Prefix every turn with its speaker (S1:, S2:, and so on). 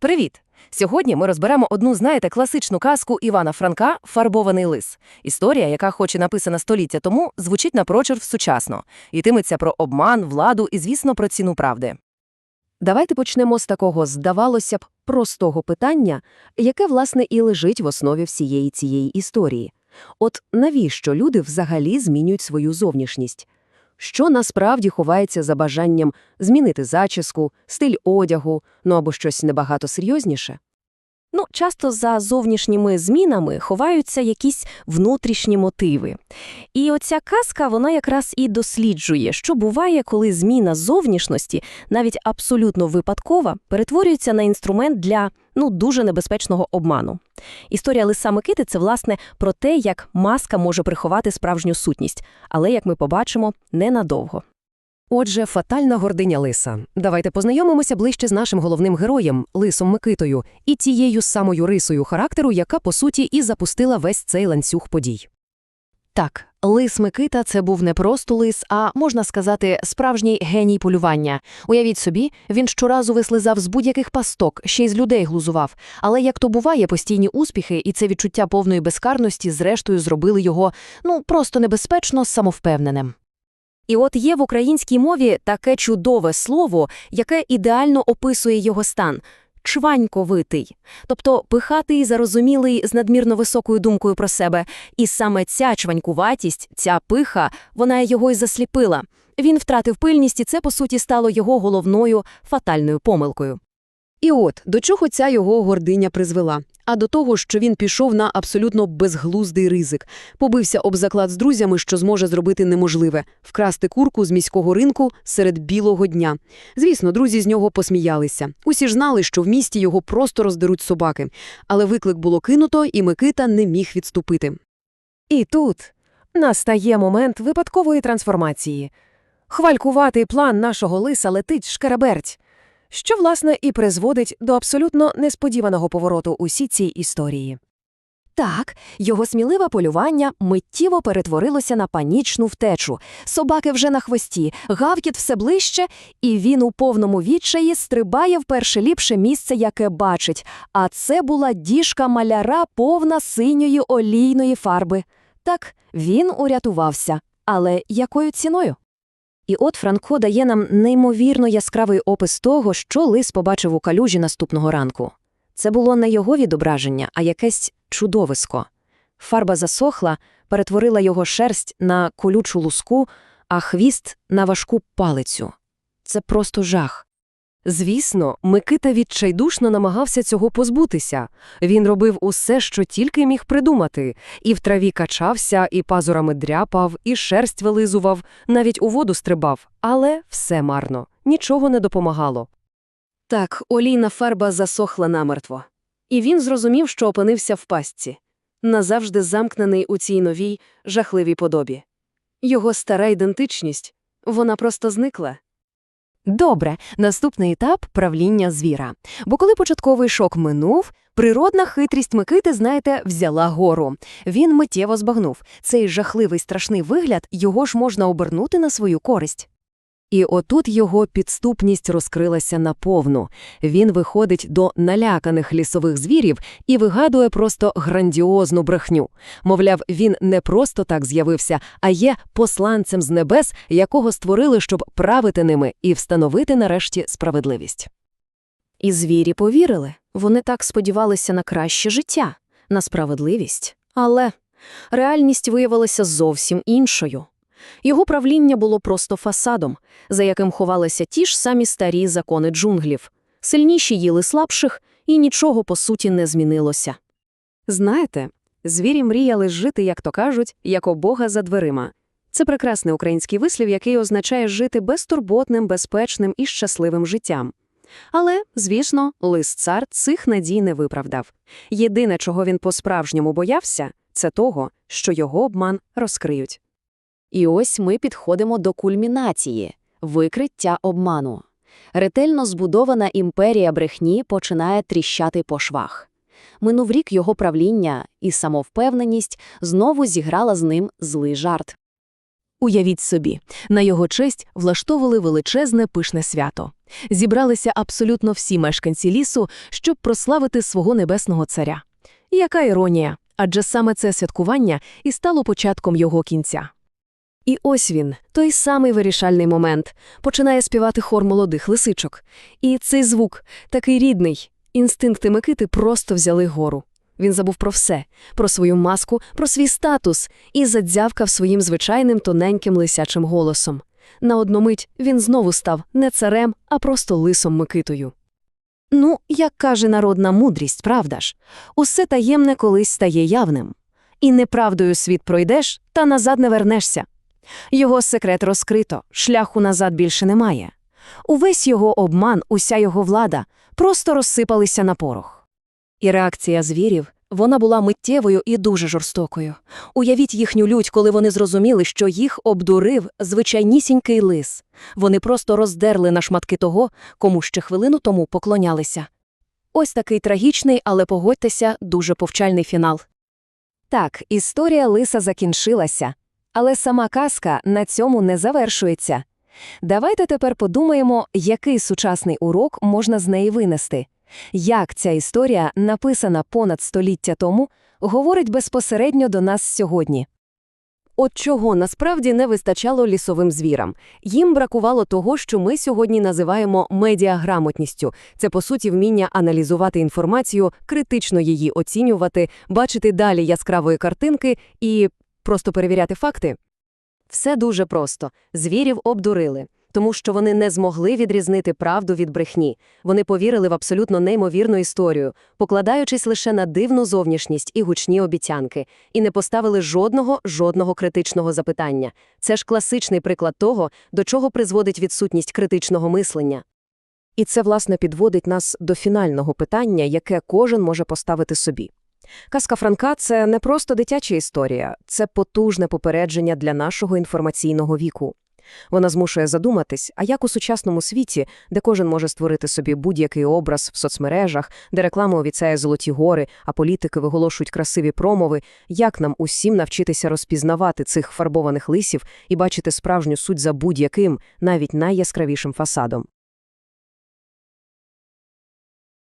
S1: Привіт! Сьогодні ми розберемо одну, знаєте, класичну казку Івана Франка «Фарбований лис». Історія, яка, хоч і написана століття тому, звучить напрочерв сучасно. Йтиметься про обман, владу і, звісно, про ціну правди. Давайте почнемо з такого, здавалося б, простого питання, яке, власне, і лежить в основі всієї цієї історії. От навіщо люди взагалі змінюють свою зовнішність? Що насправді ховається за бажанням змінити зачіску, стиль одягу, ну або щось набагато серйозніше?
S2: Ну, часто за зовнішніми змінами ховаються якісь внутрішні мотиви. І оця казка, вона якраз і досліджує, що буває, коли зміна зовнішності, навіть абсолютно випадкова, перетворюється на інструмент для, ну, дуже небезпечного обману. Історія Лиса Микити – це, власне, про те, як маска може приховати справжню сутність, але, як ми побачимо, ненадовго.
S1: Отже, фатальна гординя лиса. Давайте познайомимося ближче з нашим головним героєм, лисом Микитою, і тією самою рисою характеру, яка, по суті, і запустила весь цей ланцюг подій. Так, лис Микита – це був не просто лис, а, можна сказати, справжній геній полювання. Уявіть собі, він щоразу вислизав з будь-яких пасток, ще й з людей глузував. Але, як то буває, постійні успіхи і це відчуття повної безкарності, зрештою, зробили його, ну, просто небезпечно самовпевненим.
S2: І от є в українській мові таке чудове слово, яке ідеально описує його стан – чваньковитий, тобто пихатий, зарозумілий з надмірно високою думкою про себе. І саме ця чванькуватість, ця пиха, вона його й засліпила. Він втратив пильність, і це, по суті, стало його головною фатальною помилкою.
S1: І от, до чого ця його гординя призвела? А до того, що він пішов на абсолютно безглуздий ризик. Побився об заклад з друзями, що зможе зробити неможливе – вкрасти курку з міського ринку серед білого дня. Звісно, друзі з нього посміялися. Усі ж знали, що в місті його просто роздеруть собаки. Але виклик було кинуто, і Микита не міг відступити. І тут настає момент випадкової трансформації. Хвалькуватий план нашого лиса летить шкереберть що, власне, і призводить до абсолютно несподіваного повороту усі цій історії.
S2: Так, його сміливе полювання миттєво перетворилося на панічну втечу. Собаки вже на хвості, гавкіт все ближче, і він у повному відчаї стрибає в перше ліпше місце, яке бачить. А це була діжка маляра, повна синьої олійної фарби. Так, він урятувався. Але якою ціною? І от Франко дає нам неймовірно яскравий опис того, що лис побачив у калюжі наступного ранку. Це було не його відображення, а якесь чудовисько. Фарба засохла, перетворила його шерсть на колючу луску, а хвіст на важку палицю. Це просто жах. Звісно, Микита відчайдушно намагався цього позбутися. Він робив усе, що тільки міг придумати, і в траві качався, і пазурами дряпав, і шерсть вилизував, навіть у воду стрибав, але все марно, нічого не допомагало. Так, олійна фарба засохла намертво. І він зрозумів, що опинився в пастці, назавжди замкнений у цій новій, жахливій подобі. Його стара ідентичність, вона просто зникла. Добре, наступний етап правління звіра. Бо коли початковий шок минув, природна хитрість Микити, знаєте, взяла гору. Він миттєво збагнув. Цей жахливий страшний вигляд його ж можна обернути на свою користь. І отут його підступність розкрилася наповну. Він виходить до наляканих лісових звірів і вигадує просто грандіозну брехню. Мовляв, він не просто так з'явився, а є посланцем з небес, якого створили, щоб правити ними і встановити нарешті справедливість. І звірі повірили. Вони так сподівалися на краще життя, на справедливість. Але реальність виявилася зовсім іншою. Його правління було просто фасадом, за яким ховалися ті ж самі старі закони джунглів. Сильніші їли слабших, і нічого по суті не змінилося. Знаєте, звірі мріяли жити, як то кажуть, як у Бога за дверима. Це прекрасний український вислів, який означає жити безтурботним, безпечним і щасливим життям. Але, звісно, лис цар цих надій не виправдав. Єдине, чого він по-справжньому боявся, це того, що його обман розкриють. І ось ми підходимо до кульмінації викриття обману. Ретельно збудована імперія брехні починає тріщати по швах. Минув рік його правління, і самовпевненість знову зіграла з ним злий жарт. Уявіть собі, на його честь влаштовували величезне пишне свято. Зібралися абсолютно всі мешканці лісу, щоб прославити свого небесного царя. Яка іронія, адже саме це святкування і стало початком його кінця. І ось він, той самий вирішальний момент, починає співати хор молодих лисичок. І цей звук, такий рідний, інстинкти Микити просто взяли гору. Він забув про все, про свою маску, про свій статус і задзявкав своїм звичайним тоненьким лисячим голосом. На одну мить він знову став не царем, а просто лисом Микитою. Ну, як каже народна мудрість, правда ж? Усе таємне колись стає явним. І неправдою світ пройдеш, та назад не вернешся. Його секрет розкрито, шляху назад більше немає. Увесь його обман, уся його влада просто розсипалися на порох. І реакція звірів, вона була миттєвою і дуже жорстокою. Уявіть їхню лють, коли вони зрозуміли, що їх обдурив звичайнісінький лис. Вони просто роздерли на шматки того, кому ще хвилину тому поклонялися. Ось такий трагічний, але погодьтеся, дуже повчальний фінал. Так, історія лиса закінчилася, але сама казка на цьому не завершується. Давайте тепер подумаємо, який сучасний урок можна з неї винести. Як ця історія, написана понад століття тому, говорить безпосередньо до нас сьогодні. От чого насправді не вистачало лісовим звірам. Їм бракувало того, що ми сьогодні називаємо медіаграмотністю. Це, по суті, вміння аналізувати інформацію, критично її оцінювати, бачити далі яскравої картинки і просто перевіряти факти. Все дуже просто. Звірів обдурили. Тому що вони не змогли відрізнити правду від брехні. Вони повірили в абсолютно неймовірну історію, покладаючись лише на дивну зовнішність і гучні обіцянки, і не поставили жодного, жодного критичного запитання. Це ж класичний приклад того, до чого призводить відсутність критичного мислення. І це, власне, підводить нас до фінального питання, яке кожен може поставити собі. Казка Франка – це не просто дитяча історія, це потужне попередження для нашого інформаційного віку. Вона змушує задуматись, а як у сучасному світі, де кожен може створити собі будь-який образ в соцмережах, де реклама обіцяє золоті гори, а політики виголошують красиві промови, як нам усім навчитися розпізнавати цих фарбованих лисів і бачити справжню суть за будь-яким, навіть найяскравішим фасадом?